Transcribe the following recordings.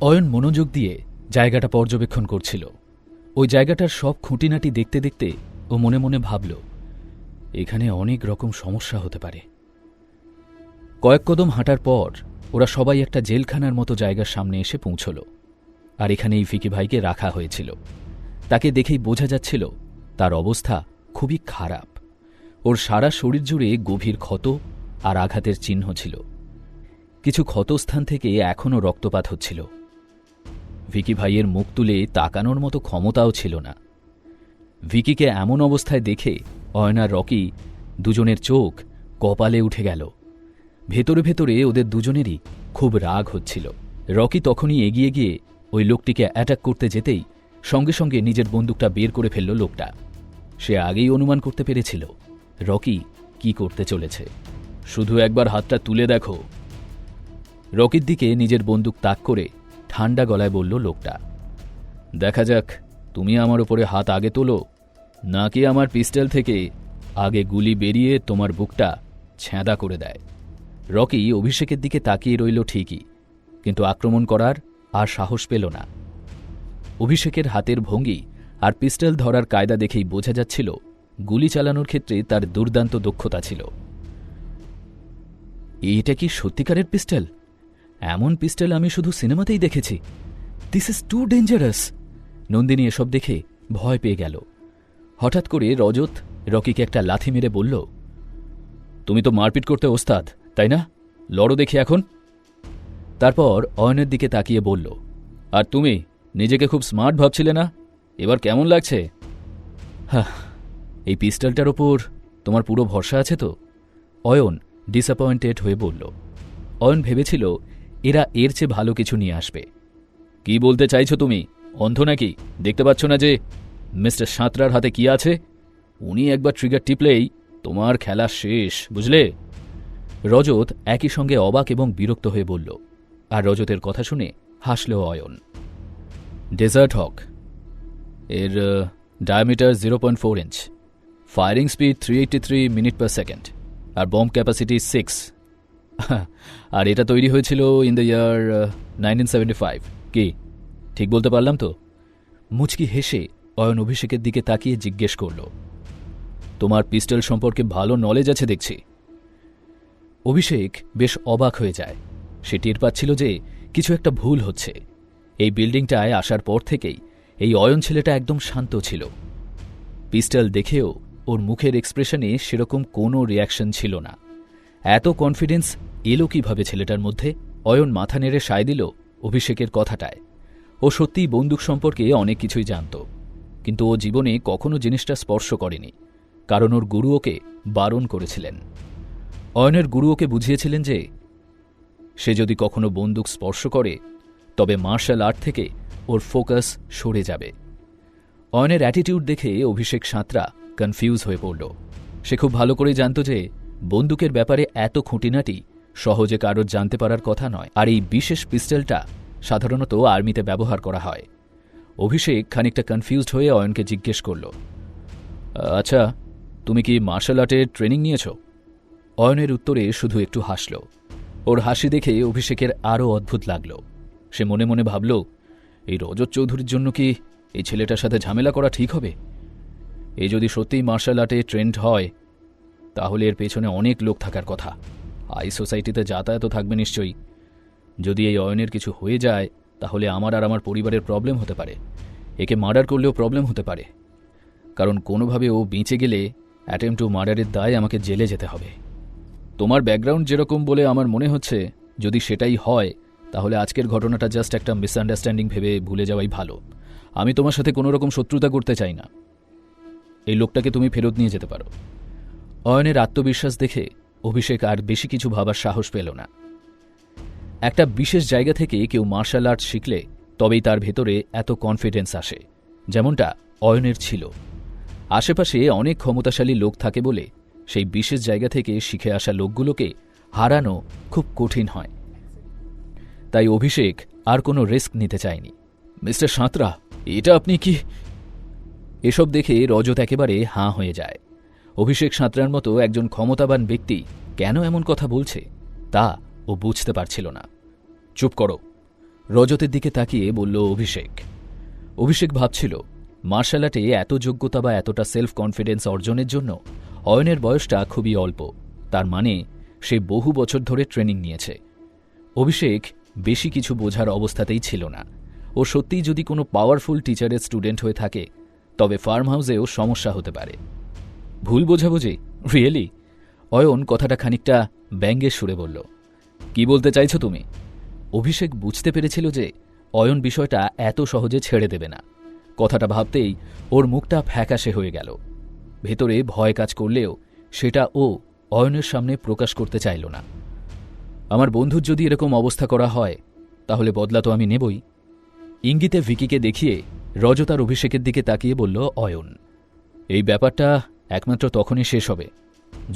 অয়ন মনোযোগ দিয়ে জায়গাটা পর্যবেক্ষণ করছিল। ওই জায়গাটার সব খুঁটিনাটি দেখতে দেখতে ও মনে মনে ভাবল, এখানে অনেক রকম সমস্যা হতে পারে। কয়েক কদম হাঁটার পর ওরা সবাই একটা জেলখানার মতো জায়গার সামনে এসে পৌঁছল, আর এখানেই ফিকি ভাইকে রাখা হয়েছিল। তাকে দেখেই বোঝা যাচ্ছিল, তার অবস্থা খুবই খারাপ। ওর সারা শরীর জুড়ে গভীর ক্ষত আর আঘাতের চিহ্ন ছিল। কিছু ক্ষতস্থান থেকে এখনও রক্তপাত হচ্ছিল। ভিকি ভাইয়ের মুখ তুলে তাকানোর মতো ক্ষমতাও ছিল না। ভিকিকে এমন অবস্থায় দেখে অয়না, রকি দুজনের চোখ কপালে উঠে গেল। ভেতরে ভেতরে ওদের দুজনেরই খুব রাগ হচ্ছিল। রকি তখনই এগিয়ে গিয়ে ওই লোকটিকে অ্যাটাক করতে যেতেই সঙ্গে সঙ্গে নিজের বন্দুকটা বের করে ফেলল লোকটা। সে আগেই অনুমান করতে পেরেছিল, রকি কি করতে চলেছে। শুধু একবার হাতটা তুলে দেখো। রকির দিকে নিজের বন্দুক তাক করে ঠান্ডা গলায় বলল লোকটা, দেখা যাক, তুমি আমার উপরে হাত আগে তোলো, নাকি আমার পিস্টল থেকে আগে গুলি বেরিয়ে তোমার বুকটা ছ্যাঁদা করে দেয়। রকি অভিষেকের দিকে তাকিয়ে রইল ঠিকই, কিন্তু আক্রমণ করার আর সাহস পেল না। অভিষেকের হাতের ভঙ্গি আর পিস্টল ধরার কায়দা দেখেই বোঝা যাচ্ছিল গুলি চালানোর ক্ষেত্রে তার দুর্দান্ত দক্ষতা ছিল। এইটা কি সত্যিকারের পিস্টল? এমন পিস্টল আমি শুধু সিনেমাতেই দেখেছি। This is too dangerous Nandini এসব দেখে ভয় পেয়ে গেল। হঠাৎ করে রজত রকিকে একটা লাথি মেরে বলল, তুমি তো মারপিট করতে ওস্তাদ, তাই না? লড়ো দেখি এখন। তারপর অয়নের দিকে তাকিয়ে বলল, আর তুমি নিজেকে খুব স্মার্ট ভাবছিলে না? এবার কেমন লাগছে? হ্যাঁ এই পিস্টলটার ওপর তোমার পুরো ভরসা আছে তো? অয়ন ডিসঅ্যাপয়েন্টেড হয়ে বলল। অয়ন ভেবেছিল এরা এর চেয়ে ভালো কিছু নিয়ে আসবে। কি বলতে চাইছো তুমি? অন্ধ নাকি? দেখতে পাচ্ছ না যে মিস্টার সাঁতরার হাতে কি আছে? উনি একবার ট্রিগার টিপলেই তোমার খেলা শেষ, বুঝলে? রজত একই সঙ্গে অবাক এবং বিরক্ত হয়ে বলল, আর রজতের কথা শুনে হাসল অয়ন। ডেজার্ট হক এর diameter zero point four inch firing speed three eighty three minute per second আর বম্ব ক্যাপাসিটি সিক্স আর এটা তৈরি হয়েছিল in the year nineteen five কি? ঠিক বলতে পারলাম তো? মুচকি হেসে অয়ন অভিষেকের দিকে তাকিয়ে জিজ্ঞেস করল, তোমার পিস্টল সম্পর্কে ভালো নলেজ আছে দেখছি? অভিষেক বেশ অবাক হয়ে যায়। সে টের পাচ্ছিল যে কিছু একটা ভুল হচ্ছে। এই বিল্ডিংটায় আসার পর থেকেই এই অয়ন ছেলেটা একদম শান্ত ছিল। পিস্টল দেখেও ওর মুখের এক্সপ্রেশনে সেরকম কোনো রিয়াকশন ছিল না। এত কনফিডেন্স এলো কীভাবে ছেলেটার মধ্যে? অয়ন মাথা নেড়ে সায় দিল অভিষেকের কথাটায়। ও সত্যিই বন্দুক সম্পর্কে অনেক কিছুই জানত, কিন্তু ও জীবনে কখনো জিনিসটা স্পর্শ করেনি, কারণ ওর গুরু ওকে বারণ করেছিলেন। অয়নের গুরু ওকে বুঝিয়েছিলেন যে, সে যদি কখনো বন্দুক স্পর্শ করে, তবে মার্শাল আর্ট থেকে ওর ফোকাস সরে যাবে। অয়নের অ্যাটিটিউড দেখে অভিষেক সাঁতরা কনফিউজ হয়ে পড়ল। সে খুব ভালো করেই জানত যে বন্দুকের ব্যাপারে এত খুঁটিনাটি সহজে কারোর জানতে পারার কথা নয়। আর এই বিশেষ পিস্টলটা সাধারণত আর্মিতে ব্যবহার করা হয়। অভিষেক খানিকটা কনফিউজড হয়ে অয়নকে জিজ্ঞেস করল আচ্ছা তুমি কি মার্শাল আর্টের ট্রেনিং নিয়েছ? অয়নের উত্তরে শুধু একটু হাসল। ওর হাসি দেখে অভিষেকের আরও অদ্ভুত লাগল। সে মনে মনে ভাবল, এই রজত চৌধুরীর জন্য কি এই ছেলেটার সাথে ঝামেলা করা ঠিক হবে? এ যদি সত্যিই মার্শাল আর্টে ট্রেন্ড হয় তাহলে এর পেছনে অনেক লোক থাকার কথা। আই সোসাইটিতে যাতায়াতও থাকবে নিশ্চয়ই। যদি এই অয়নের কিছু হয়ে যায়, তাহলে আমার আর আমার পরিবারের প্রবলেম হতে পারে। একে মার্ডার করলেও প্রবলেম হতে পারে। কারণ কোনোভাবে ও বেঁচে গেলে অ্যাটেম্প টু মার্ডারের দায় আমাকে জেলে যেতে হবে। তোমার ব্যাকগ্রাউন্ড যেরকম বলে আমার মনে হচ্ছে, যদি সেটাই হয়, তাহলে আজকের ঘটনাটা জাস্ট একটা মিসআন্ডারস্ট্যান্ডিং ভেবে ভুলে যাওয়াই ভালো। আমি তোমার সাথে কোনো রকম শত্রুতা করতে চাই না। এই লোকটাকে তুমি ফেরত নিয়ে যেতে পারো। অয়নের আত্মবিশ্বাস দেখে অভিষেক আর বেশি কিছু ভাবার সাহস পেল না। একটা বিশেষ জায়গা থেকে কেউ মার্শাল আর্ট শিখলে তবেই তার ভেতরে এত কনফিডেন্স আসে, যেমনটা অয়নের ছিল। আশেপাশে অনেক ক্ষমতাশালী লোক থাকে বলে সেই বিশেষ জায়গা থেকে শিখে আসা লোকগুলোকে হারানো খুব কঠিন হয়। তাই অভিষেক আর কোনো রিস্ক নিতে চায়নি। মিস্টার সাঁতরা, এটা আপনি কি? এসব দেখে রজত একেবারে হাঁ হয়ে যায়। অভিষেক সাঁতরার মতো একজন ক্ষমতাবান ব্যক্তি কেন এমন কথা বলছে, তা ও বুঝতে পারছিল না। চুপ করো। রজতের দিকে তাকিয়ে বলল অভিষেক। অভিষেক ভাবছিল, মার্শাল আর্টে এত যোগ্যতা বা এতটা সেলফ কনফিডেন্স অর্জনের জন্য অয়নের বয়সটা খুবই অল্প। তার মানে সে বহু বছর ধরে ট্রেনিং নিয়েছে। অভিষেক বেশি কিছু বোঝার অবস্থাতেই ছিল না। ও সত্যিই যদি কোনো পাওয়ারফুল টিচারের স্টুডেন্ট হয়ে থাকে, তবে ফার্ম হাউসেও সমস্যা হতে পারে। ভুল বোঝাবুঝি? রিয়েলি অয়ন কথাটা খানিকটা ব্যঙ্গের সুরে বলল, কি বলতে চাইছো তুমি? অভিষেক বুঝতে পেরেছিল যে অয়ন বিষয়টা এত সহজে ছেড়ে দেবে না। কথাটা ভাবতেই ওর মুখটা ফ্যাকাশে হয়ে গেল। ভেতরে ভয় কাজ করলেও সেটা ও অয়নের সামনে প্রকাশ করতে চাইল না। আমার বন্ধুর যদি এরকম অবস্থা করা হয়, তাহলে বদলা তো আমি নেবই। ইঙ্গিতে ভিকিকে দেখিয়ে রজতার অভিষেকের দিকে তাকিয়ে বলল অয়ন, এই ব্যাপারটা একমাত্র তখনই শেষ হবে,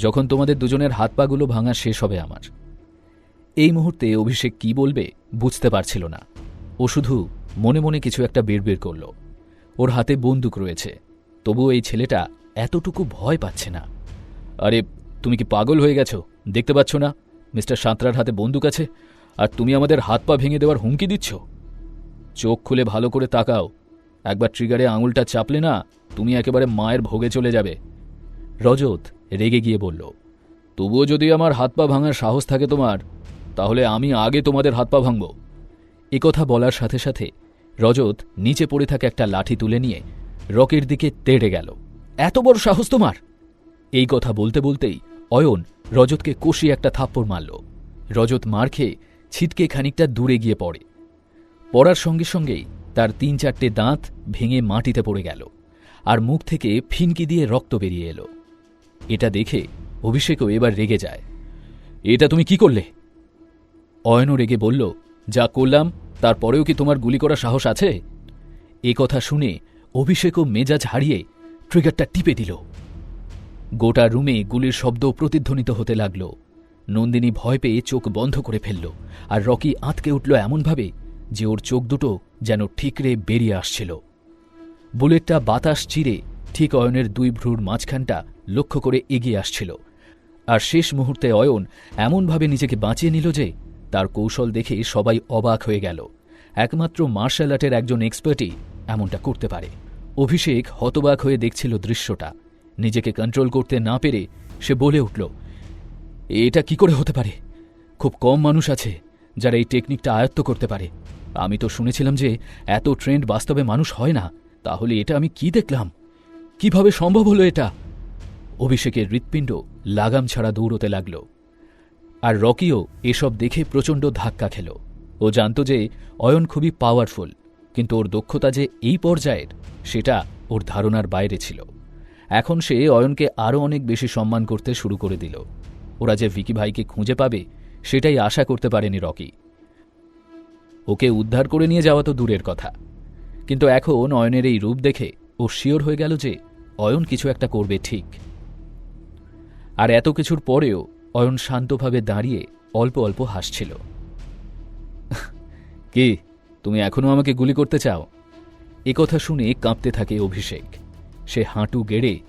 যখন তোমাদের দুজনের হাত পাগুলো ভাঙা শেষ হবে আমার। এই মুহূর্তে অভিষেক কি বলবে বুঝতে পারছিল না। ও শুধু মনে মনে কিছু একটা বের করল। ওর হাতে বন্দুক রয়েছে, তবুও এই ছেলেটা এতটুকু ভয় পাচ্ছে না। আরে, তুমি কি পাগল হয়ে গেছো? দেখতে পাচ্ছ না? মিস্টার সাঁতরার হাতে বন্দুক আছে, আর তুমি আমাদের হাত পা ভেঙে দেওয়ার হুমকি দিচ্ছ? চোখ খুলে ভালো করে তাকাও। একবার ট্রিগারে আঙুলটা চাপলে না, তুমি একেবারে মায়ের ভোগে চলে যাবে। রজত রেগে গিয়ে বলল, তবুও যদি আমার হাত পা ভাঙার সাহস থাকে তোমার, তাহলে আমি আগে তোমাদের হাত পা ভাঙব। কথা বলার সাথে সাথে রজত নিচে পড়ে থাকা একটা লাঠি তুলে নিয়ে রকের দিকে তেড়ে গেল। এত বড় সাহস তোমার? এই কথা বলতে বলতেই অয়ন রজতকে কষিয়ে একটা থাপ্পড় মারল। রজত মার খেয়ে ছিটকে খানিকটা দূরে গিয়ে পড়ে। পড়ার সঙ্গে সঙ্গেই তার তিন চারটে দাঁত ভেঙে মাটিতে পড়ে গেল আর মুখ থেকে ফিনকি দিয়ে রক্ত বেরিয়ে এলো। এটা দেখে অভিষেকও এবার রেগে যায়। এটা তুমি কি করলে? অয়নও রেগে বলল, যা করলাম তারপরেও কি তোমার গুলি করা সাহস আছে? এ কথা শুনে অভিষেকও মেজাজ হারিয়ে ট্রিগারটা টিপে দিল। গোটা রুমে গুলির শব্দ প্রতিধ্বনিত হতে লাগল। নন্দিনী ভয় পেয়ে চোখ বন্ধ করে ফেলল আর রকি আঁতকে উঠল এমনভাবে যে ওর চোখ দুটো যেন ঠিকরে বেরিয়ে আসছিল। বুলেটটা বাতাস চিরে ঠিক অয়নের দুই ভ্রুর মাঝখানটা লক্ষ্য করে এগিয়ে আসছিল। আর শেষ মুহূর্তে অয়ন এমনভাবে নিজেকে বাঁচিয়ে নিল যে, তার কৌশল দেখে সবাই অবাক হয়ে গেল। একমাত্র মার্শাল আর্টের একজন এক্সপার্টই এমনটা করতে পারে। অভিষেক হতবাক হয়ে দেখছিল দৃশ্যটা। নিজেকে কন্ট্রোল করতে না পেরে সে বলে উঠল, এটা কি করে হতে পারে? খুব কম মানুষ আছে যারা এই টেকনিকটা আয়ত্ত করতে পারে। আমি তো শুনেছিলাম যে, এত ট্রেন্ড বাস্তবে মানুষ হয় না। তাহলে এটা আমি কি দেখলাম? কীভাবে সম্ভব হলো এটা? অভিষেকের হৃৎপিণ্ড লাগাম ছাড়া দৌড়তে লাগল। আর রকিও এসব দেখে প্রচণ্ড ধাক্কা খেল। ও জানত যে অয়ন খুবই পাওয়ারফুল কিন্তু ওর দক্ষতা যে এই পর্যায়ের, সেটা ওর ধারণার বাইরে ছিল। এখন সে অয়নকে আরও অনেক বেশি সম্মান করতে শুরু করে দিল। ওরা যে ভিকি ভাইকে খুঁজে পাবে, সেটাই আশা করতে পারেনি রকি। ওকে উদ্ধার করে নিয়ে যাওয়া তো দূরের কথা। কিন্তু এখন অয়নের এই রূপ দেখে ও শিওর হয়ে গেল যে অয়ন কিছু একটা করবে ঠিক। আর এত কিছুর পরেও অয়ন শান্তভাবে দাঁড়িয়ে অল্প অল্প হাসছিল। কি, তুমি এখনও আমাকে গুলি করতে চাও? কথা শুনে কাঁপতে থাকে অভিষেক। সে হাঁটু গেড়ে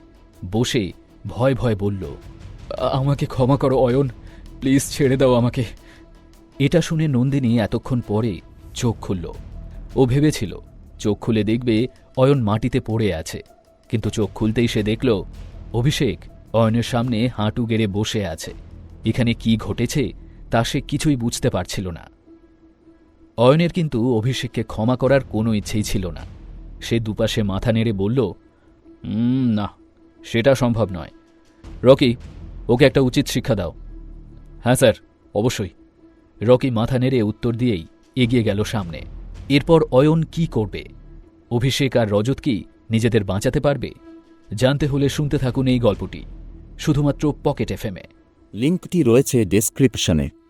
বসে ভয় ভয় বলল, আমাকে ক্ষমা করো অয়ন, প্লিজ ছেড়ে দাও আমাকে। এটা শুনে নন্দিনী এতক্ষণ পরে চোখ খুলল। ও ভেবেছিল, চোখ খুলে দেখবে অয়ন মাটিতে পড়ে আছে। কিন্তু চোখ খুলতেই সে দেখল, অভিষেক অয়নের সামনে হাঁটু গেড়ে বসে আছে। এখানে কি ঘটেছে, তা সে কিছুই বুঝতে পারছিল না। অয়নের কিন্তু অভিষেককে ক্ষমা করার কোনো ইচ্ছেই ছিল না। সে দুপাশে মাথা নেড়ে বলল না, সেটা সম্ভব নয়। রকি, ওকে একটা উচিত শিক্ষা দাও। হ্যাঁ স্যার, অবশ্যই। রকি মাথা নেড়ে উত্তর দিয়েই এগিয়ে গেল সামনে। এরপর অয়ন কি করবে? অভিষেক আর রজত কি নিজেদের বাঁচাতে পারবে? জানতে হলে শুনতে থাকুন এই গল্পটি। শুধুমাত্র পকেট এফএমে লিঙ্কটি রয়েছে ডেসক্রিপশনে।